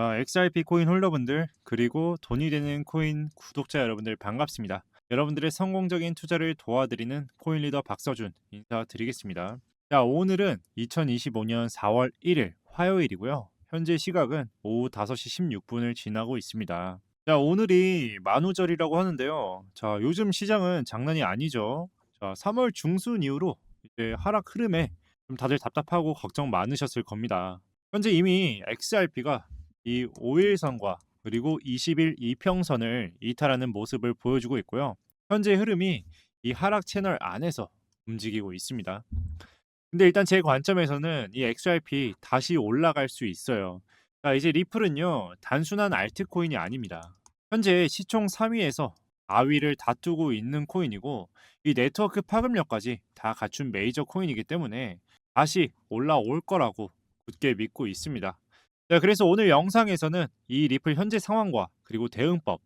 자, XRP 코인 홀더분들 그리고 돈이 되는 코인 구독자 여러분들 반갑습니다. 여러분들의 성공적인 투자를 도와드리는 코인 리더 박서준 인사드리겠습니다. 자, 오늘은 2025년 4월 1일 화요일이고요. 현재 시각은 오후 5시 16분을 지나고 있습니다. 자, 오늘이 만우절이라고 하는데요. 자, 요즘 시장은 장난이 아니죠. 자, 3월 중순 이후로 이제 하락 흐름에 좀 다들 답답하고 걱정 많으셨을 겁니다. 현재 이미 XRP가 이 5일선과 그리고 20일 이평선을 이탈하는 모습을 보여주고 있고요. 현재 흐름이 이 하락 채널 안에서 움직이고 있습니다. 근데 일단 제 관점에서는 이 XRP 다시 올라갈 수 있어요. 자, 이제 리플은요, 단순한 알트코인이 아닙니다. 현재 시총 3위에서 4위를 다투고 있는 코인이고, 이 네트워크 파급력까지 다 갖춘 메이저 코인이기 때문에 다시 올라올 거라고 굳게 믿고 있습니다. 자, 그래서 오늘 영상에서는 이 리플 현재 상황과 그리고 대응법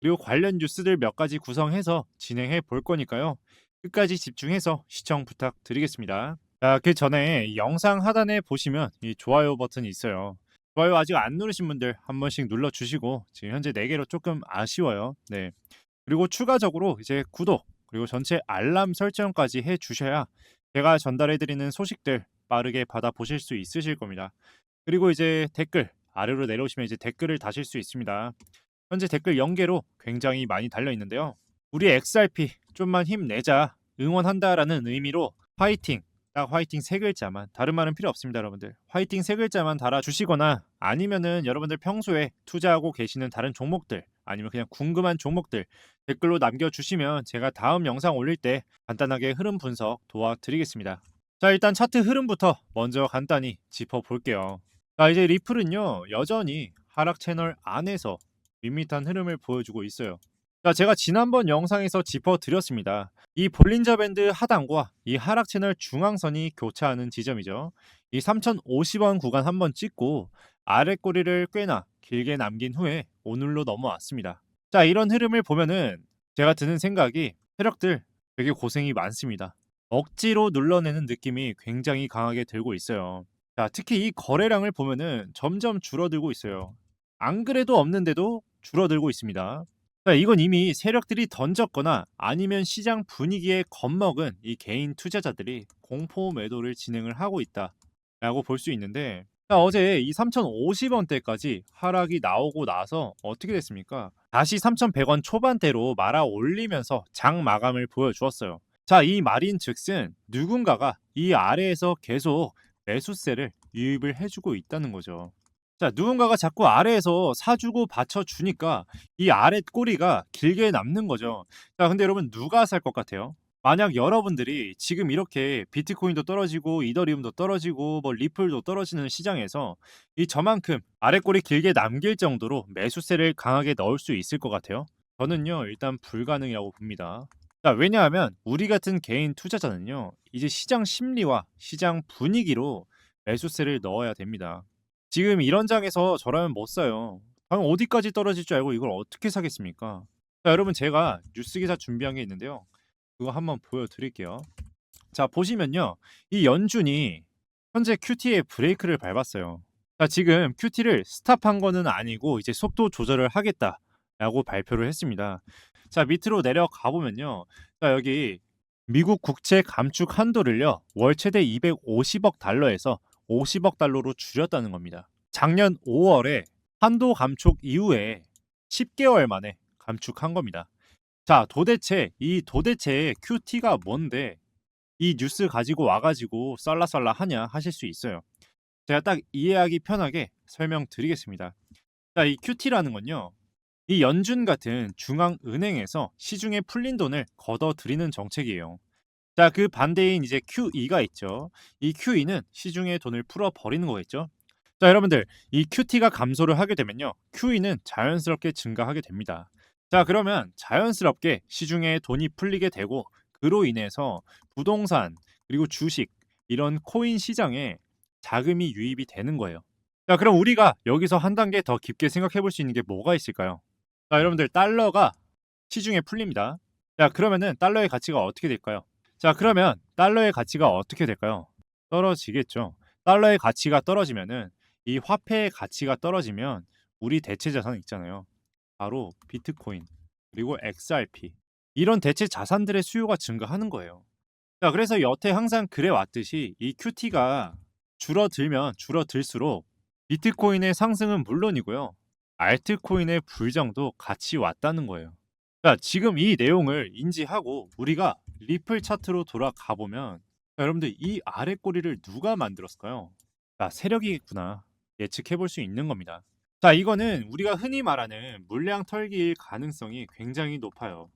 그리고 관련 뉴스들 몇 가지 구성해서 진행해 볼 거니까요. 끝까지 집중해서 시청 부탁드리겠습니다. 자, 그 전에 이 영상 하단에 보시면 이 좋아요 버튼이 있어요. 좋아요 아직 안 누르신 분들 한 번씩 눌러 주시고 지금 현재 4개로 조금 아쉬워요. 네. 그리고 추가적으로 이제 구독 그리고 전체 알람 설정까지 해 주셔야 제가 전달해 드리는 소식들 빠르게 받아 보실 수 있으실 겁니다. 그리고 이제 댓글 아래로 내려오시면 이제 댓글을 다실 수 있습니다. 현재 댓글 연계로 굉장히 많이 달려 있는데요. 우리 XRP 좀만 힘내자 응원한다라는 의미로 화이팅 딱 화이팅 세 글자만 다른 말은 필요 없습니다 여러분들 화이팅 세 글자만 달아주시거나 아니면은 여러분들 평소에 투자하고 계시는 다른 종목들 아니면 그냥 궁금한 종목들 댓글로 남겨주시면 제가 다음 영상 올릴 때 간단하게 흐름 분석 도와드리겠습니다 자 일단 차트 흐름부터 먼저 간단히 짚어볼게요 자 이제 리플은요 여전히 하락 채널 안에서 밋밋한 흐름을 보여주고 있어요 자, 제가 지난번 영상에서 짚어드렸습니다. 이 볼린저 밴드 하단과 이 하락 채널 중앙선이 교차하는 지점이죠. 이 3050원 구간 한번 찍고 아래 꼬리를 꽤나 길게 남긴 후에 오늘로 넘어왔습니다. 자, 이런 흐름을 보면은 제가 드는 생각이 세력들 되게 고생이 많습니다. 억지로 눌러내는 느낌이 굉장히 강하게 들고 있어요. 자, 특히 이 거래량을 보면은 점점 줄어들고 있어요. 안 그래도 없는데도 줄어들고 있습니다. 자, 이건 이미 세력들이 던졌거나 아니면 시장 분위기에 겁먹은 이 개인 투자자들이 공포 매도를 진행을 하고 있다라고 볼 수 있는데 자, 어제 이 3,050원대까지 하락이 나오고 나서 어떻게 됐습니까? 다시 3,100원 초반대로 말아 올리면서 장 마감을 보여주었어요. 자, 이 말인 즉슨 누군가가 이 아래에서 계속 매수세를 유입을 해주고 있다는 거죠. 자, 누군가가 자꾸 아래에서 사주고 받쳐주니까 이 아래 꼬리가 길게 남는 거죠. 자, 근데 여러분 누가 살 것 같아요? 만약 여러분들이 지금 이렇게 비트코인도 떨어지고 이더리움도 떨어지고 뭐 리플도 떨어지는 시장에서 이 저만큼 아래 꼬리 길게 남길 정도로 매수세를 강하게 넣을 수 있을 것 같아요? 저는요, 일단 불가능이라고 봅니다. 자, 왜냐하면 우리 같은 개인 투자자는요, 이제 시장 심리와 시장 분위기로 매수세를 넣어야 됩니다. 지금 이런 장에서 저라면 못 사요. 과연 어디까지 떨어질 줄 알고 이걸 어떻게 사겠습니까? 자, 여러분 제가 뉴스 기사 준비한 게 있는데요. 그거 한번 보여드릴게요. 자 보시면요, 이 연준이 현재 QT에 브레이크를 밟았어요. 자 지금 QT를 스탑한 거는 아니고 이제 속도 조절을 하겠다 라고 발표를 했습니다. 자 밑으로 내려가 보면요, 자 여기 미국 국채 감축 한도를요 월 최대 250억 달러에서 50억 달러로 줄였다는 겁니다. 작년 5월에 한도 감축 이후에 10개월 만에 감축한 겁니다. 자, 도대체 이 도대체 QT가 뭔데 이 뉴스 가지고 와가지고 썰라썰라 하냐 하실 수 있어요. 제가 딱 이해하기 편하게 설명드리겠습니다. 자, 이 QT라는 건요. 이 연준 같은 중앙은행에서 시중에 풀린 돈을 걷어들이는 정책이에요. 자, 그 반대인 이제 QE가 있죠. 이 QE는 시중에 돈을 풀어 버리는 거겠죠. 자, 여러분들, 이 QT가 감소를 하게 되면요. QE는 자연스럽게 증가하게 됩니다. 자, 그러면 자연스럽게 시중에 돈이 풀리게 되고 그로 인해서 부동산 그리고 주식 이런 코인 시장에 자금이 유입이 되는 거예요. 자, 그럼 우리가 여기서 한 단계 더 깊게 생각해 볼 수 있는 게 뭐가 있을까요? 자, 여러분들 달러가 시중에 풀립니다. 자, 그러면은 달러의 가치가 어떻게 될까요? 자, 그러면 달러의 가치가 어떻게 될까요? 떨어지겠죠. 달러의 가치가 떨어지면은 이 화폐의 가치가 떨어지면 우리 대체 자산 있잖아요. 바로 비트코인 그리고 XRP 이런 대체 자산들의 수요가 증가하는 거예요. 자, 그래서 여태 항상 그래 왔듯이 이 QT가 줄어들면 줄어들수록 비트코인의 상승은 물론이고요. 알트코인의 불정도 같이 왔다는 거예요. 자, 지금 이 내용을 인지하고 우리가 리플 차트로 돌아가 보면 자, 여러분들 이 아래 꼬리를 누가 만들었을까요? 자, 세력이겠구나. 예측해 볼 수 있는 겁니다. 자, 이거는 우리가 흔히 말하는 물량 털기일 가능성이 굉장히 높아요.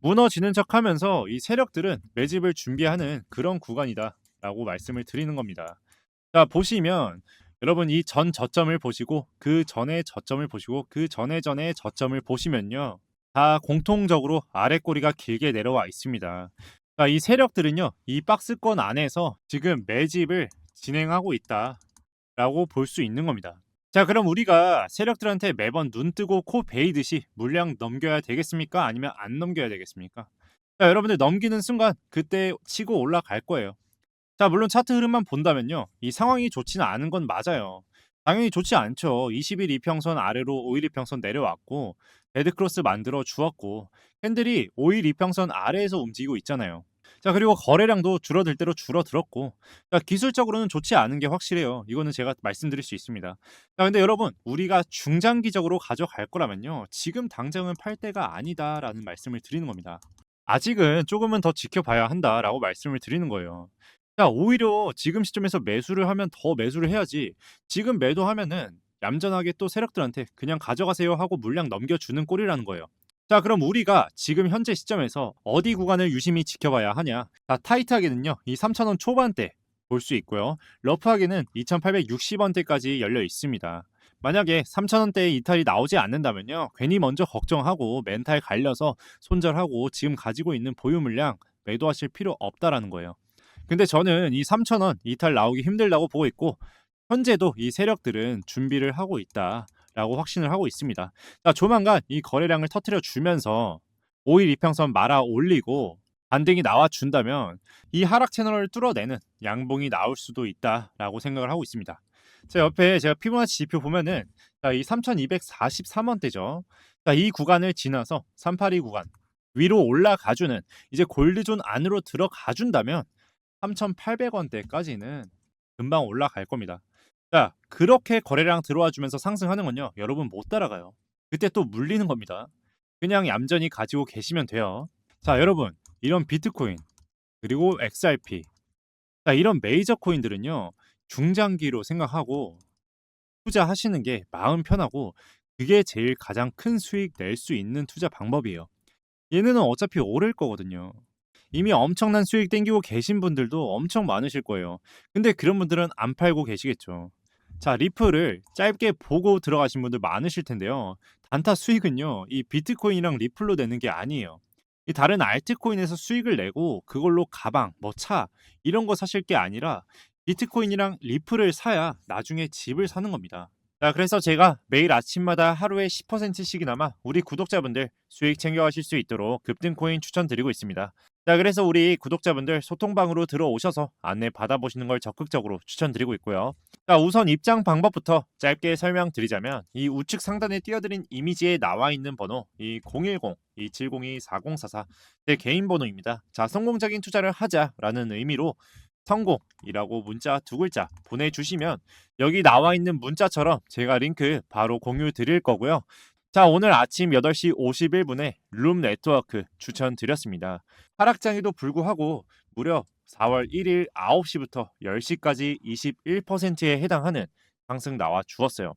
무너지는 척 하면서 이 세력들은 매집을 준비하는 그런 구간이다라고 말씀을 드리는 겁니다. 자, 보시면 여러분 이 전 저점을 보시고 그 전의 저점을 보시고 그 전의 전의 저점을 보시면요. 다 공통적으로 아래 꼬리가 길게 내려와 있습니다. 자, 이 세력들은요. 이 박스권 안에서 지금 매집을 진행하고 있다라고 볼 수 있는 겁니다. 자, 그럼 우리가 세력들한테 매번 눈 뜨고 코 베이듯이 물량 넘겨야 되겠습니까? 아니면 안 넘겨야 되겠습니까? 자, 여러분들 넘기는 순간 그때 치고 올라갈 거예요. 자, 물론 차트 흐름만 본다면요. 이 상황이 좋지는 않은 건 맞아요. 당연히 좋지 않죠. 20일 이평선 아래로 5일 이평선 내려왔고 데드크로스 만들어 주었고 캔들이 5일 이평선 아래에서 움직이고 있잖아요. 자, 그리고 거래량도 줄어들 대로 줄어들었고 자, 기술적으로는 좋지 않은 게 확실해요. 이거는 제가 말씀드릴 수 있습니다. 자, 근데 여러분, 우리가 중장기적으로 가져갈 거라면요. 지금 당장은 팔 때가 아니다라는 말씀을 드리는 겁니다. 아직은 조금은 더 지켜봐야 한다라고 말씀을 드리는 거예요. 자, 오히려 지금 시점에서 매수를 하면 더 매수를 해야지. 지금 매도하면은 얌전하게 또 세력들한테 그냥 가져가세요 하고 물량 넘겨주는 꼴이라는 거예요. 자, 그럼 우리가 지금 현재 시점에서 어디 구간을 유심히 지켜봐야 하냐? 자, 타이트하게는요, 이 3,000원 초반대 볼 수 있고요. 러프하게는 2,860원대까지 열려 있습니다. 만약에 3,000원대에 이탈이 나오지 않는다면요, 괜히 먼저 걱정하고 멘탈 갈려서 손절하고 지금 가지고 있는 보유 물량 매도하실 필요 없다라는 거예요. 근데 저는 이 3,000원 이탈 나오기 힘들다고 보고 있고 현재도 이 세력들은 준비를 하고 있다라고 확신을 하고 있습니다. 자, 조만간 이 거래량을 터트려 주면서 5일 이평선 말아 올리고 반등이 나와 준다면 이 하락 채널을 뚫어내는 양봉이 나올 수도 있다라고 생각을 하고 있습니다. 자, 옆에 제가 피보나치 지표 보면은 자, 이 3243원대죠. 자, 이 구간을 지나서 382 구간 위로 올라가주는 이제 골드존 안으로 들어가준다면 3,800원대까지는 금방 올라갈 겁니다. 자, 그렇게 거래량 들어와 주면서 상승하는 건요. 여러분 못 따라가요. 그때 또 물리는 겁니다. 그냥 얌전히 가지고 계시면 돼요. 자, 여러분, 이런 비트코인 그리고 XRP 자, 이런 메이저 코인들은요. 중장기로 생각하고 투자하시는 게 마음 편하고 그게 제일 가장 큰 수익 낼 수 있는 투자 방법이에요. 얘네는 어차피 오를 거거든요. 이미 엄청난 수익 땡기고 계신 분들도 엄청 많으실 거예요. 근데 그런 분들은 안 팔고 계시겠죠. 자, 리플을 짧게 보고 들어가신 분들 많으실 텐데요. 단타 수익은요, 이 비트코인이랑 리플로 내는 게 아니에요. 이 다른 알트코인에서 수익을 내고 그걸로 가방, 뭐 차, 이런 거 사실 게 아니라 비트코인이랑 리플을 사야 나중에 집을 사는 겁니다. 자, 그래서 제가 매일 아침마다 하루에 10%씩이나마 우리 구독자분들 수익 챙겨가실 수 있도록 급등코인 추천드리고 있습니다. 자, 그래서 우리 구독자분들 소통방으로 들어오셔서 안내 받아보시는 걸 적극적으로 추천드리고 있고요. 자, 우선 입장 방법부터 짧게 설명드리자면 이 우측 상단에 띄어드린 이미지에 나와 있는 번호 이 010-2702-4044제 개인 번호입니다. 자, 성공적인 투자를 하자라는 의미로 성공이라고 문자 두 글자 보내주시면 여기 나와 있는 문자처럼 제가 링크 바로 공유 드릴 거고요. 자, 오늘 아침 8시 51분에 룸 네트워크 추천드렸습니다. 하락장에도 불구하고 무려 4월 1일 9시부터 10시까지 21%에 해당하는 상승 나와 주었어요.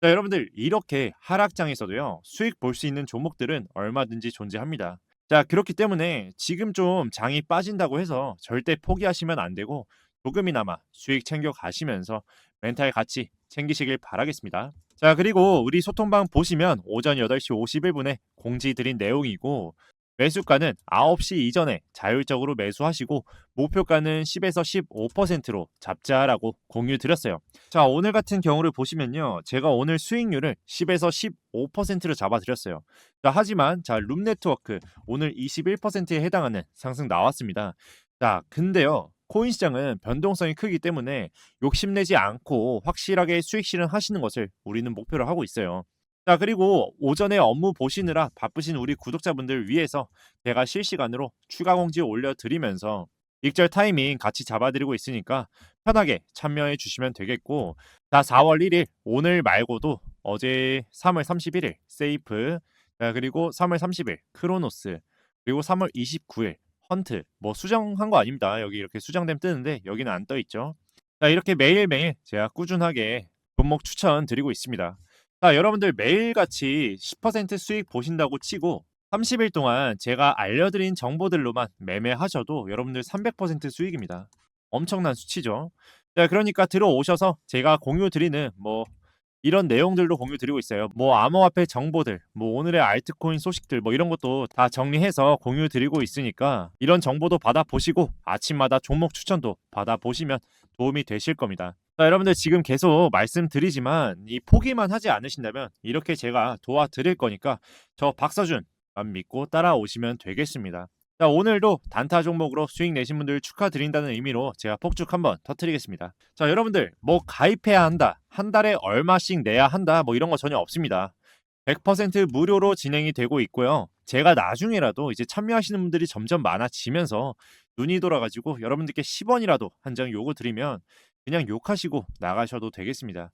자, 여러분들 이렇게 하락장에서도요. 수익 볼 수 있는 종목들은 얼마든지 존재합니다. 자, 그렇기 때문에 지금 좀 장이 빠진다고 해서 절대 포기하시면 안 되고 조금이나마 수익 챙겨 가시면서 멘탈 같이 챙기시길 바라겠습니다. 자, 그리고 우리 소통방 보시면 오전 8시 51분에 공지 드린 내용이고 매수가는 9시 이전에 자율적으로 매수하시고 목표가는 10에서 15%로 잡자라고 공유 드렸어요. 자, 오늘 같은 경우를 보시면요. 제가 오늘 수익률을 10에서 15%로 잡아 드렸어요. 자, 하지만 자, 룸 네트워크 오늘 21%에 해당하는 상승 나왔습니다. 자, 근데요. 코인 시장은 변동성이 크기 때문에 욕심내지 않고 확실하게 수익 실현하시는 것을 우리는 목표로 하고 있어요. 자, 그리고 오전에 업무 보시느라 바쁘신 우리 구독자분들 위해서 제가 실시간으로 추가 공지 올려드리면서 익절 타이밍 같이 잡아드리고 있으니까 편하게 참여해 주시면 되겠고 자 4월 1일 오늘 말고도 어제 3월 31일 세이프 자, 그리고 3월 30일 크로노스 그리고 3월 29일 헌트 뭐 수정한 거 아닙니다. 여기 이렇게 수정됨 뜨는데 여기는 안 떠 있죠. 자 이렇게 매일매일 제가 꾸준하게 종목 추천 드리고 있습니다 자 여러분들 매일같이 10% 수익 보신다고 치고 30일 동안 제가 알려드린 정보들로만 매매하셔도 여러분들 300% 수익입니다. 엄청난 수치죠. 자, 그러니까 들어오셔서 제가 공유 드리는 뭐 이런 내용들도 공유 드리고 있어요. 뭐 암호화폐 정보들, 뭐 오늘의 알트코인 소식들 뭐 이런 것도 다 정리해서 공유 드리고 있으니까 이런 정보도 받아 보시고 아침마다 종목 추천도 받아 보시면 도움이 되실 겁니다. 자, 여러분들 지금 계속 말씀드리지만 이 포기만 하지 않으신다면 이렇게 제가 도와드릴 거니까 저 박서준 만 믿고 따라오시면 되겠습니다. 자, 오늘도 단타 종목으로 수익 내신 분들 축하드린다는 의미로 제가 폭죽 한번 터트리겠습니다. 자, 여러분들 뭐 가입해야 한다, 한 달에 얼마씩 내야 한다, 뭐 이런 거 전혀 없습니다. 100% 무료로 진행이 되고 있고요. 제가 나중에라도 이제 참여하시는 분들이 점점 많아지면서 눈이 돌아가지고 여러분들께 10원이라도 한 장 요구 드리면 그냥 욕하시고 나가셔도 되겠습니다.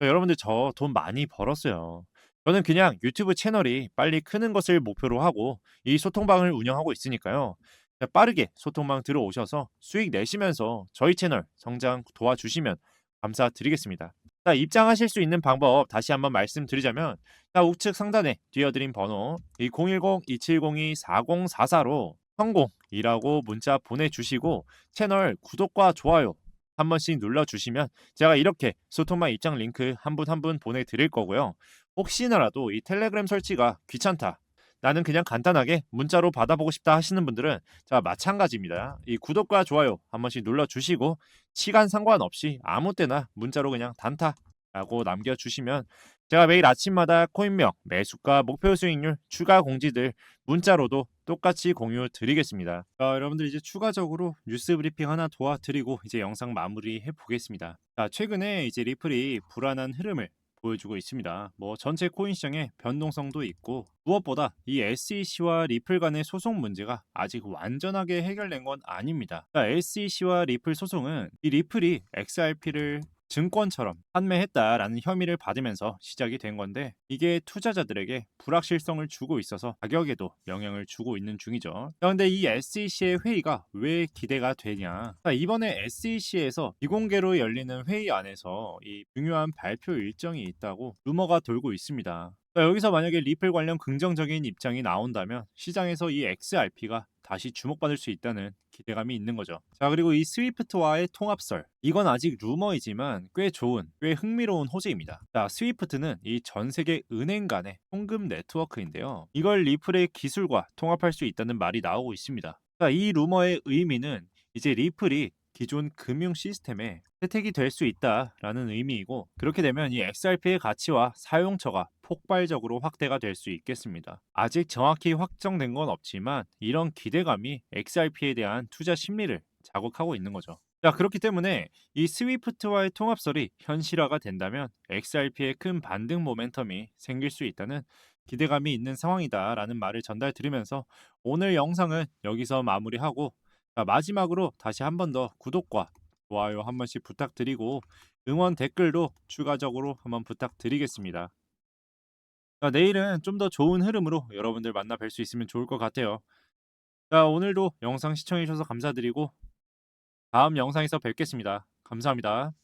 자, 여러분들 저 돈 많이 벌었어요. 저는 그냥 유튜브 채널이 빨리 크는 것을 목표로 하고 이 소통방을 운영하고 있으니까요. 자, 빠르게 소통방 들어오셔서 수익 내시면서 저희 채널 성장 도와주시면 감사드리겠습니다. 자, 입장하실 수 있는 방법 다시 한번 말씀드리자면 자, 우측 상단에 띄어드린 번호 이 010-2702-4044로 성공이라고 문자 보내주시고 채널 구독과 좋아요 한 번씩 눌러주시면 제가 이렇게 소통방 입장 링크 한 분 한 분 보내드릴 거고요. 혹시나라도 이 텔레그램 설치가 귀찮다. 나는 그냥 간단하게 문자로 받아보고 싶다 하시는 분들은 자 마찬가지입니다. 이 구독과 좋아요 한 번씩 눌러주시고 시간 상관없이 아무 때나 문자로 그냥 단타라고 남겨주시면 제가 매일 아침마다 코인명, 매수가, 목표 수익률, 추가 공지들 문자로도 똑같이 공유 드리겠습니다. 자, 여러분들 이제 추가적으로 뉴스 브리핑 하나 도와드리고 이제 영상 마무리해 보겠습니다. 자, 최근에 이제 리플이 불안한 흐름을 보여주고 있습니다. 뭐 전체 코인 시장의 변동성도 있고 무엇보다 이 SEC와 리플 간의 소송 문제가 아직 완전하게 해결된 건 아닙니다. 자, SEC와 리플 소송은 이 리플이 XRP를 증권처럼 판매했다라는 혐의를 받으면서 시작이 된 건데 이게 투자자들에게 불확실성을 주고 있어서 가격에도 영향을 주고 있는 중이죠. 그런데 이 SEC의 회의가 왜 기대가 되냐? 자, 이번에 SEC에서 비공개로 열리는 회의 안에서 이 중요한 발표 일정이 있다고 루머가 돌고 있습니다. 자, 여기서 만약에 리플 관련 긍정적인 입장이 나온다면 시장에서 이 XRP가 다시 주목받을 수 있다는 기대감이 있는 거죠. 자, 그리고 이 스위프트와의 통합설. 이건 아직 루머이지만 꽤 좋은, 꽤 흥미로운 호재입니다. 자, 스위프트는 이 전 세계 은행 간의 통금 네트워크인데요. 이걸 리플의 기술과 통합할 수 있다는 말이 나오고 있습니다. 자, 이 루머의 의미는 이제 리플이 기존 금융 시스템에 혜택이 될 수 있다라는 의미이고 그렇게 되면 이 XRP의 가치와 사용처가 폭발적으로 확대가 될 수 있겠습니다. 아직 정확히 확정된 건 없지만 이런 기대감이 XRP에 대한 투자 심리를 자극하고 있는 거죠. 자, 그렇기 때문에 이 스위프트와의 통합설이 현실화가 된다면 XRP의 큰 반등 모멘텀이 생길 수 있다는 기대감이 있는 상황이다라는 말을 전달 드리면서 오늘 영상은 여기서 마무리하고 자, 마지막으로 다시 한 번 더 구독과 좋아요 한 번씩 부탁드리고 응원 댓글도 추가적으로 한번 부탁드리겠습니다. 자, 내일은 좀 더 좋은 흐름으로 여러분들 만나 뵐 수 있으면 좋을 것 같아요. 자, 오늘도 영상 시청해 주셔서 감사드리고 다음 영상에서 뵙겠습니다. 감사합니다.